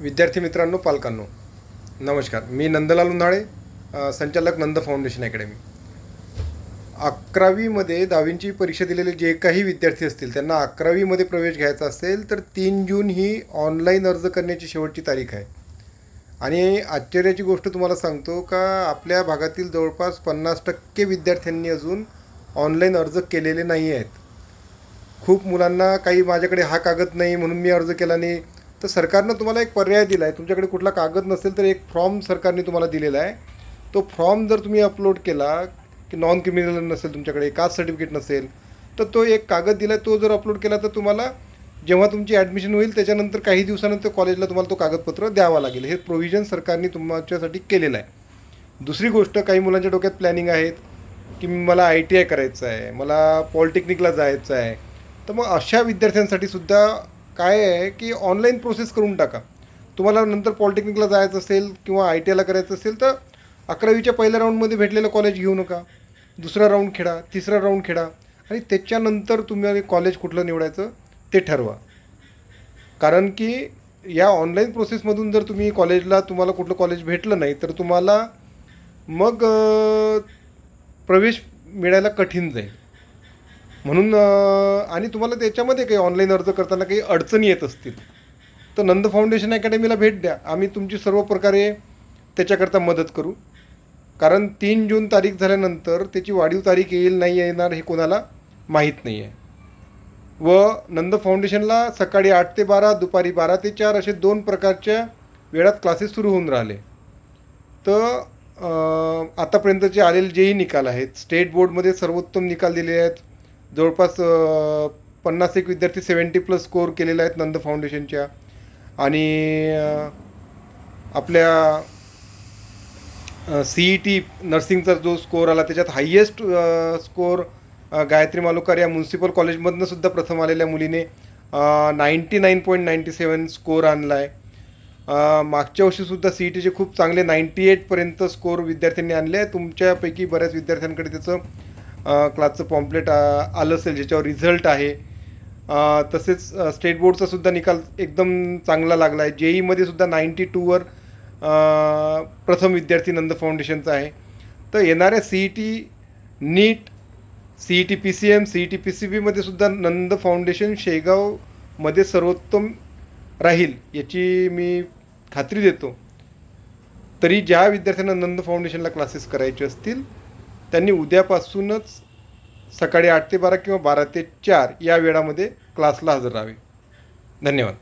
विद्यार्थी मित्रांनो पालकांनो नमस्कार. मी नंदलाल उन्हाळे संचालक नंद फाउंडेशन अकॅडमी. अकरावीमध्ये दहावींची परीक्षा दिलेले जे काही विद्यार्थी असतील त्यांना अकरावीमध्ये प्रवेश घ्यायचा असेल तर तीन जून ही ऑनलाईन अर्ज करण्याची शेवटची तारीख आहे. आणि आश्चर्याची गोष्ट तुम्हाला सांगतो का आपल्या भागातील जवळपास पन्नास टक्के विद्यार्थ्यांनी अजून ऑनलाईन अर्ज केलेले नाही आहेत. खूप मुलांना काही माझ्याकडे हा कागद नाही म्हणून मी अर्ज केला नाही. तर सरकारनं तुम्हाला एक पर्याय दिला आहे तुमच्याकडे कुठला कागद नसेल तर एक फॉर्म सरकारने तुम्हाला दिलेला आहे. तो फॉर्म जर तुम्ही अपलोड केला की नॉन क्रिमिनल नसेल तुमच्याकडे कास्ट सर्टिफिकेट नसेल तर तो एक कागद दिला आहे तो जर अपलोड केला तर तुम्हाला जेव्हा तुमची ॲडमिशन होईल त्याच्यानंतर काही दिवसानंतर कॉलेजला तुम्हाला तो कागदपत्र द्यावा लागेल. हे प्रोव्हिजन सरकारने तुमच्यासाठी केलेलं आहे. दुसरी गोष्ट काही मुलांच्या डोक्यात प्लॅनिंग आहेत की मला आय टी आय करायचं आहे मला पॉलिटेक्निकला जायचं आहे तर मग अशा विद्यार्थ्यांसाठी सुद्धा काय आहे की ऑनलाईन प्रोसेस करून टाका. तुम्हाला नंतर पॉलिटेक्निकला जायचं असेल किंवा आय टी आयला करायचं असेल तर अकरावीच्या पहिल्या राऊंडमध्ये भेटलेलं कॉलेज घेऊ नका. दुसरा राऊंड खेळा तिसरा राऊंड खेळा आणि त्याच्यानंतर तुम्ही कॉलेज कुठलं निवडायचं ते ठरवा. कारण की या ऑनलाईन प्रोसेसमधून जर तुम्ही कॉलेजला तुम्हाला कुठलं कॉलेज भेटलं नाही तर तुम्हाला मग प्रवेश मिळायला कठीण जाईल. म्हणून आणि तुम्हाला त्याच्यामध्ये काही ऑनलाईन अर्ज करताना काही अडचणी येत असतील तर नंद फाउंडेशन अकॅडमीला भेट द्या. आम्ही तुमची सर्व प्रकारे त्याच्याकरता मदत करू. कारण तीन जून तारीख झाल्यानंतर त्याची वाढीव तारीख येईल नाही येणार हे कोणाला माहीत नाही आहे व नंद फाउंडेशनला सकाळी आठ ते बारा दुपारी बारा ते चार असे दोन प्रकारच्या वेळात क्लासेस सुरू होऊन राहिले. तर आतापर्यंतचे आलेले जेही निकाल आहेत स्टेट बोर्डमध्ये सर्वोत्तम निकाल दिले आहेत जवळपास पन्नास एक विद्यार्थी सेवन्टी प्लस स्कोअर केलेले आहेत नंद फाउंडेशनच्या आणि आपल्या सी ई टी नर्सिंगचा जो स्कोअर आला त्याच्यात हायेस्ट स्कोअर गायत्री मालुकार या म्युन्सिपल कॉलेजमधनं सुद्धा प्रथम आलेल्या मुलीने ninety nine point ninety seven score आणला आहे मागच्या वर्षीसुद्धा सी ई टीचे खूप चांगले नाईंटी एटपर्यंत स्कोअर विद्यार्थ्यांनी आणले आहे तुमच्यापैकी बऱ्याच विद्यार्थ्यांकडे त्याचं क्लासचं पॉम्पलेट आलं असेल ज्याच्यावर रिझल्ट आहे. तसेच स्टेट बोर्डचा सुद्धा निकाल एकदम चांगला लागला आहे. जे ईमध्ये सुद्धा नाईंटी टूवर प्रथम विद्यार्थी नंद फाउंडेशनचा आहे. तर येणाऱ्या C E T NEET C E T P C M C E T P C बीमध्ये सुद्धा नंद फाउंडेशन शेगावमध्ये सर्वोत्तम राहील याची मी खात्री देतो. तरी ज्या विद्यार्थ्यांना नंद फाउंडेशनला क्लासेस करायचे असतील त्यांनी उद्यापासूनच सकाळी आठ ते बारा किंवा बारा ते चार या वेळामध्ये क्लासला हजर राहावे. धन्यवाद.